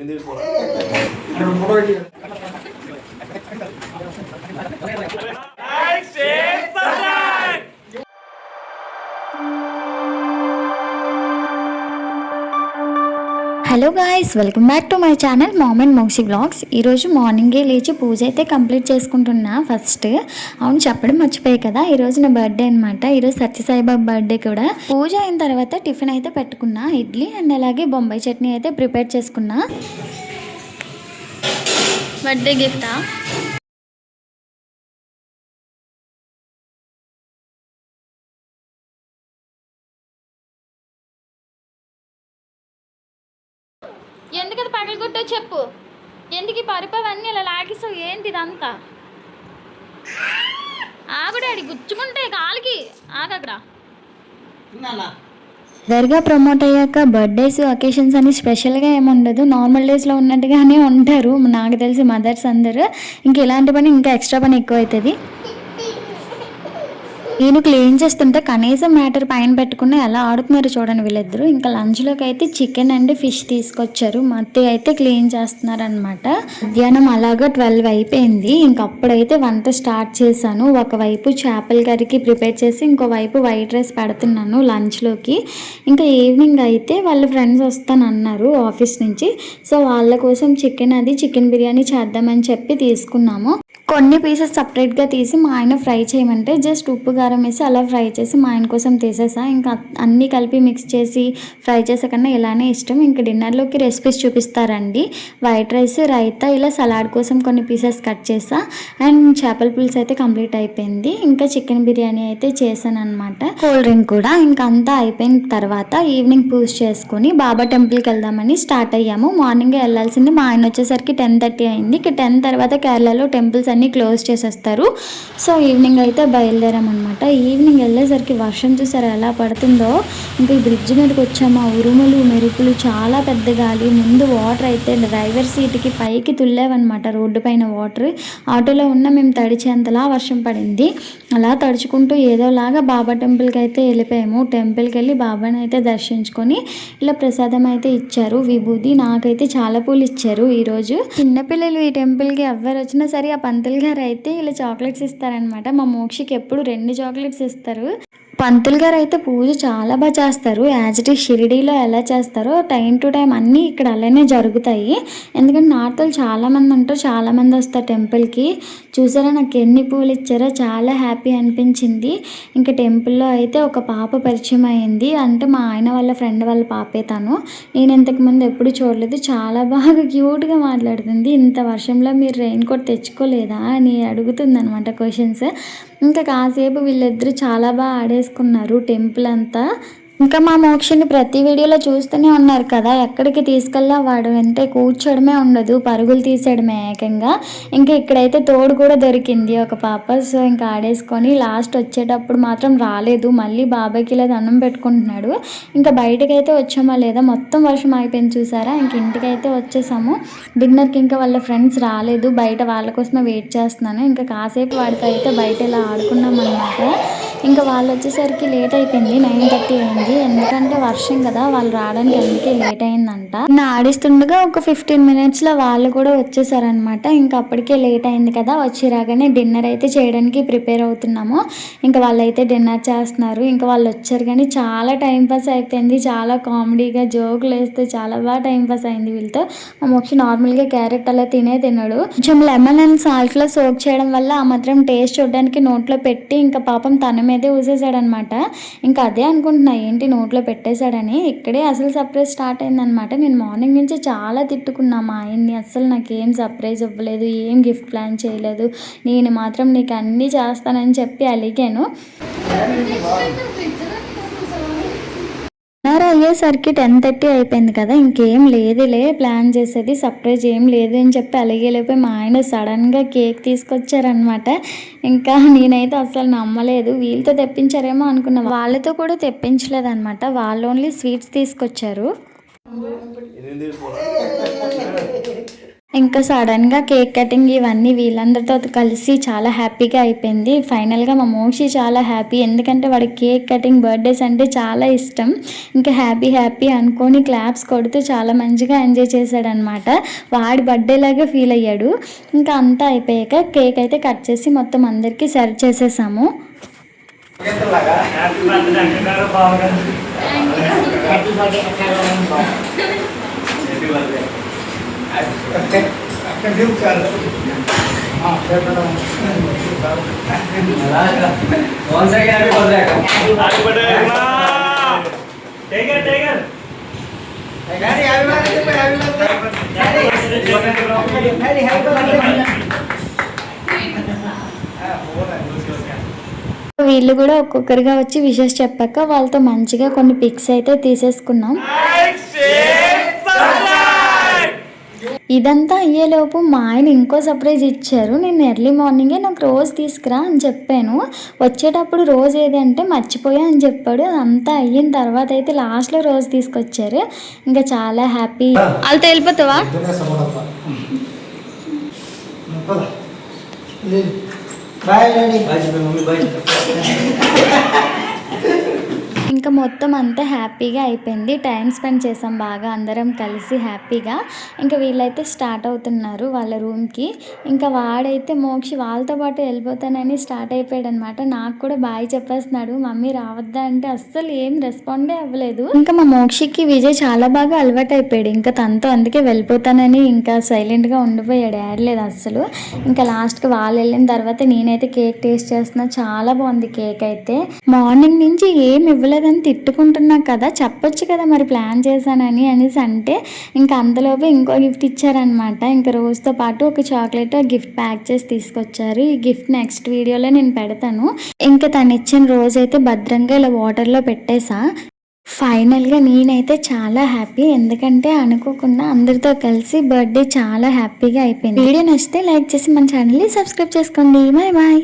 Entendeu? Não vou hello guys welcome back to my channel mom and Moksi vlogs ఈరోజు మార్నింగే లేచి పూజ అయితే complete చేసుకుంటున్నా ఫస్ట్ అవును చెప్పడం మర్చిపోయాయి కదా. ఈరోజు నా బర్త్డే అనమాట ఈరోజు సత్యసాయిబాబా బర్త్డే కూడా. పూజ అయిన తర్వాత టిఫిన్ అయితే పెట్టుకున్నా. ఇడ్లీ అండ్ అలాగే బొంబాయి చట్నీ అయితే ప్రిపేర్ చేసుకున్నా. బర్త్డే గిఫ్టా ఎందుకు అది పగలగొట్టో చెప్పు. ఎందుకు ఈ పరిపవన్నీ ఇలా లాగిస్తావు ఏంటి ఇదంతా? ఆగుడాడి గుచ్చుకుంటే కాలికి. ఆగక్కడ దర్గా ప్రమోట్ అయ్యాక బర్త్డేస్ అకేషన్స్ అని స్పెషల్గా ఏమి ఉండదు నార్మల్ డేస్లో ఉన్నట్టుగానే ఉంటారు. నాకు తెలిసి మదర్స్ అందరూ. ఇంక ఇలాంటి పని ఇంకా ఎక్స్ట్రా పని ఎక్కువ అవుతుంది నేను క్లీన్ చేస్తుంటే కనీసం మ్యాటర్ పైన పెట్టుకుని ఎలా ఆడుతున్నారు చూడండి వీళ్ళిద్దరూ. ఇంకా లంచ్లోకి అయితే చికెన్ అండ్ ఫిష్ తీసుకొచ్చారు. మత్తి అయితే క్లీన్ చేస్తున్నారు అనమాట మధ్యాహ్నం అలాగా ట్వెల్వ్ అయిపోయింది. ఇంక అప్పుడైతే వంట స్టార్ట్ చేశాను. ఒకవైపు చేపల కర్రీకి ప్రిపేర్ చేసి ఇంకోవైపు వైట్ రైస్ పెడుతున్నాను లంచ్లోకి. ఇంకా ఈవినింగ్ అయితే వాళ్ళ ఫ్రెండ్స్ వస్తానన్నారు ఆఫీస్ నుంచి. సో వాళ్ళ కోసం చికెన్ అది చికెన్ బిర్యానీ చేద్దామని చెప్పి తీసుకున్నాము. కొన్ని పీసెస్ సపరేట్గా తీసి మా ఆయన ఫ్రై చేయమంటే జస్ట్ ఉప్పు కారం వేసి అలా ఫ్రై చేసి మా ఆయన కోసం తీసేసా. ఇంకా అన్నీ కలిపి మిక్స్ చేసి ఫ్రై చేసే కన్నా ఇలానే ఇష్టం. ఇంకా డిన్నర్లోకి రెసిపీస్ చూపిస్తారండి. వైట్ రైస్ రైతా ఇలా సలాడ్ కోసం కొన్ని పీసెస్ కట్ చేసా. అండ్ చేపల పులుసు అయితే కంప్లీట్ అయిపోయింది. ఇంకా చికెన్ బిర్యానీ అయితే చేశాను అనమాట కూల్ డ్రింక్ కూడా. ఇంకా అంతా అయిపోయిన తర్వాత ఈవినింగ్ పూజ చేసుకొని బాబా టెంపుల్కి వెళ్దామని స్టార్ట్ అయ్యాము. మార్నింగ్ వెళ్ళాల్సింది మా ఆయన వచ్చేసరికి టెన్ థర్టీ అయింది. ఇక టెన్ తర్వాత కేరళలో టెంపుల్స్ అన్నీ క్లోజ్ చేసేస్తారు. సో ఈవినింగ్ అయితే బయలుదేరామన్నమాట. ఈవినింగ్ వెళ్ళేసరికి వర్షం చూసారా ఎలా పడుతుందో? ఇంకా ఈ బ్రిడ్జ్ మీదకి వచ్చాము. ఉరుములు మెరుపులు చాలా పెద్ద గాలి. ముందు వాటర్ అయితే డ్రైవర్ సీట్కి పైకి తుల్లేవన్నమాట రోడ్డు పైన వాటర్. ఆటోలో ఉన్న మేము తడిచేంతలా వర్షం పడింది. అలా తడుచుకుంటూ ఏదోలాగా బాబా టెంపుల్కి అయితే వెళ్ళిపోయాము. టెంపుల్కి వెళ్ళి బాబాని అయితే దర్శించుకొని ఇలా ప్రసాదం అయితే ఇచ్చారు. విభూది నాకైతే చాలా పూలు ఇచ్చారు ఈరోజు. చిన్నపిల్లలు ఈ టెంపుల్కి ఎవరు వచ్చినా సరే ఆ పంతులు గారు అయితే ఇలా చాక్లెట్స్ ఇస్తారనమాట మా మోక్షికి ఎప్పుడు రెండు చాక్లెట్స్ ఇస్తారు. పంతులు గారు అయితే పూజ చాలా బాగా చేస్తారు. యాజ్ ఇట్ ఈస్ షిరిడీలో ఎలా చేస్తారో టైం టు టైం అన్నీ ఇక్కడ అలానే జరుగుతాయి. ఎందుకంటే నార్తలు చాలామంది ఉంటారు చాలామంది వస్తారు టెంపుల్కి చూసారా నాకు ఎన్ని పూలు ఇచ్చారో? చాలా హ్యాపీ అనిపించింది. ఇంకా టెంపుల్లో అయితే ఒక పాప పరిచయం అయింది. అంటే మా ఆయన వాళ్ళ ఫ్రెండ్ వాళ్ళ పాపే తను. నేను ఇంతకుముందు ఎప్పుడు చూడలేదు. చాలా బాగా క్యూట్గా మాట్లాడుతుంది. ఇంత వర్షంలో మీరు రెయిన్ కోట్ తెచ్చుకోలేదా అని అడుగుతుంది అనమాట క్వశ్చన్స్ ఇంకా కాసేపు వీళ్ళిద్దరూ చాలా బాగా ఆడేసుకున్నారు టెంపుల్ అంతా. ఇంకా మా మోక్షని ప్రతి వీడియోలో చూస్తూనే ఉన్నారు కదా. ఎక్కడికి తీసుకెళ్ళా వాడు అంటే కూర్చోడమే ఉండదు పరుగులు తీసేయడమే ఏకంగా. ఇంకా ఇక్కడైతే తోడు కూడా దొరికింది ఒక పాప. సో ఇంకా ఆడేసుకొని లాస్ట్ వచ్చేటప్పుడు మాత్రం రాలేదు. మళ్ళీ బాబాయ్కి ఇలా దండం పెట్టుకుంటున్నాడు. ఇంకా బయటకైతే అయితే వచ్చామా లేదా? మొత్తం వర్షం అయిపోయింది చూసారా? ఇంక ఇంటికైతే వచ్చేసాము. డిన్నర్కి ఇంకా వాళ్ళ ఫ్రెండ్స్ రాలేదు. బయట వాళ్ళ కోసమే వెయిట్ చేస్తున్నాను. ఇంకా కాసేపు వాడితో అయితే బయట ఇలా ఆడుకున్నాం అనమాట ఇంకా వాళ్ళు వచ్చేసరికి లేట్ అయిపోయింది నైన్ థర్టీ అయింది. ఎందుకంటే వర్షం కదా వాళ్ళు రావడానికి అందుకే లేట్ అయిందంట నా ఆడిస్తుండగా ఒక ఫిఫ్టీన్ మినిట్స్లో వాళ్ళు కూడా వచ్చేసారనమాట ఇంకా అప్పటికే లేట్ అయింది కదా వచ్చి రాగానే డిన్నర్ అయితే చేయడానికి ప్రిపేర్ అవుతున్నాము. ఇంకా వాళ్ళైతే డిన్నర్ చేస్తున్నారు. ఇంకా వాళ్ళు వచ్చారు కానీ చాలా టైం పాస్ అయిపోయింది. చాలా కామెడీగా జోకులు వేస్తే చాలా బాగా టైం పాస్ అయింది వీళ్ళతో. మా మోక్షి నార్మల్గా క్యారెట్ అలా తినే తిన్నాడు కొంచెం లెమన్ అండ్ సాల్ట్లో సోక్ చేయడం వల్ల ఆ మాత్రం టేస్ట్ చూడడానికి నోట్లో పెట్టి ఇంకా పాపం తన అయితే ఊసేసాడనమాట ఇంకా అదే అనుకుంటున్నా ఏంటి నోట్లో పెట్టేశాడని. ఇక్కడే అసలు సర్ప్రైజ్ స్టార్ట్ అయిందనమాట. నేను మార్నింగ్ నుంచి చాలా తిట్టుకున్నా మా ఆయన్ని అస్సలు నాకు ఏం సర్ప్రైజ్ ఇవ్వలేదు ఏం గిఫ్ట్ ప్లాన్ చేయలేదు నేను మాత్రం నీకు అన్నీ చేస్తానని చెప్పి అలిగాను. డిన్నర్ అయ్యేసరికి టెన్ థర్టీ అయిపోయింది కదా ఇంకేం లేదులే ప్లాన్ చేసేది సర్ప్రైజ్ ఏం లేదు అని చెప్పి అలిగేలోపే మా ఆయన సడన్గా కేక్ తీసుకొచ్చారనమాట ఇంకా నేనైతే అసలు నమ్మలేదు వీళ్ళతో తెప్పించారేమో అనుకున్నా. వాళ్ళతో కూడా తెప్పించలేదన్నమాట వాళ్ళు ఓన్లీ స్వీట్స్ తీసుకొచ్చారు. ఇంకా సడన్గా కేక్ కటింగ్ ఇవన్నీ వీళ్ళందరితో కలిసి చాలా హ్యాపీగా అయిపోయింది. ఫైనల్గా మా మోషి చాలా హ్యాపీ ఎందుకంటే వాడికి కేక్ కటింగ్ బర్త్డేస్ అంటే చాలా ఇష్టం. ఇంకా హ్యాపీ హ్యాపీ అనుకొని క్లాప్స్ కొడుతూ చాలా మంచిగా ఎంజాయ్ చేశాడనమాట వాడి బర్త్డే లాగా ఫీల్ అయ్యాడు. ఇంకా అంతా అయిపోయాక కేక్ అయితే కట్ చేసి మొత్తం అందరికీ సర్వ్ చేసేసాము. హ్యాపీ బర్త్డే హ్యాపీ బర్త్డే టేకర్ టేకర్ వీళ్ళు కూడా ఒక్కొక్కరిగా వచ్చి విషెస్ చెప్పాక వాళ్ళతో మంచిగా కొన్ని పిక్స్ అయితే తీసేసుకున్నాం. ఇదంతా అయ్యేలోపు మా ఆయన ఇంకో సర్ప్రైజ్ ఇచ్చారు. నేను ఎర్లీ మార్నింగే నాకు రోజు తీసుకురా అని చెప్పాను. వచ్చేటప్పుడు రోజు ఏది అంటే మర్చిపోయా అని చెప్పాడు. అదంతా అయిన తర్వాత అయితే లాస్ట్లో రోజు తీసుకొచ్చారు. ఇంకా చాలా హ్యాపీ వాళ్ళతో వెళ్ళిపోతావా? బాయ్ ఇంకా మొత్తం అంతా హ్యాపీగా అయిపోయింది. టైం స్పెండ్ చేసాం బాగా అందరం కలిసి హ్యాపీగా. ఇంకా వీళ్ళైతే స్టార్ట్ అవుతున్నారు వాళ్ళ రూమ్కి. ఇంకా వాడైతే మోక్షి వాళ్ళతో పాటు వెళ్ళిపోతానని స్టార్ట్ అయిపోయాడు అనమాట నాకు కూడా బాయ్ చెప్పేస్తున్నాడు మమ్మీ రావద్దా అంటే అస్సలు ఏం రెస్పాండే అవ్వలేదు. ఇంకా మా మోక్షికి విజయ్ చాలా బాగా అలవాటు అయిపోయాడు ఇంకా తనతో అందుకే వెళ్ళిపోతానని ఇంకా సైలెంట్గా ఉండిపోయాడు. ఏడలేదు అస్సలు. ఇంకా లాస్ట్కి వాళ్ళు వెళ్ళిన తర్వాత నేనైతే కేక్ టేస్ట్ చేస్తున్నా. చాలా బాగుంది కేక్ అయితే. మార్నింగ్ నుంచి ఏం ఇవ్వలేదు నేను తిట్టుకుంటున్నా కదా చెప్పొచ్చు కదా మరి ప్లాన్ చేశానని అనేసి అంటే ఇంకా అంతలోపు ఇంకో గిఫ్ట్ ఇచ్చారనమాట ఇంకా రోజుతో పాటు ఒక చాక్లెట్ గిఫ్ట్ ప్యాక్ చేసి తీసుకొచ్చారు. ఈ గిఫ్ట్ నెక్స్ట్ వీడియోలో నేను పెడతాను. ఇంకా తను ఇచ్చిన రోజు అయితే భద్రంగా ఇలా వాటర్లో పెట్టేసా. ఫైనల్గా నేనైతే చాలా హ్యాపీ. ఎందుకంటే అనుకోకుండా అందరితో కలిసి బర్త్డే చాలా హ్యాపీగా అయిపోయింది. వీడియో నచ్చితే లైక్ చేసి మన ఛానల్ని సబ్స్క్రైబ్ చేసుకోండి. Bye bye.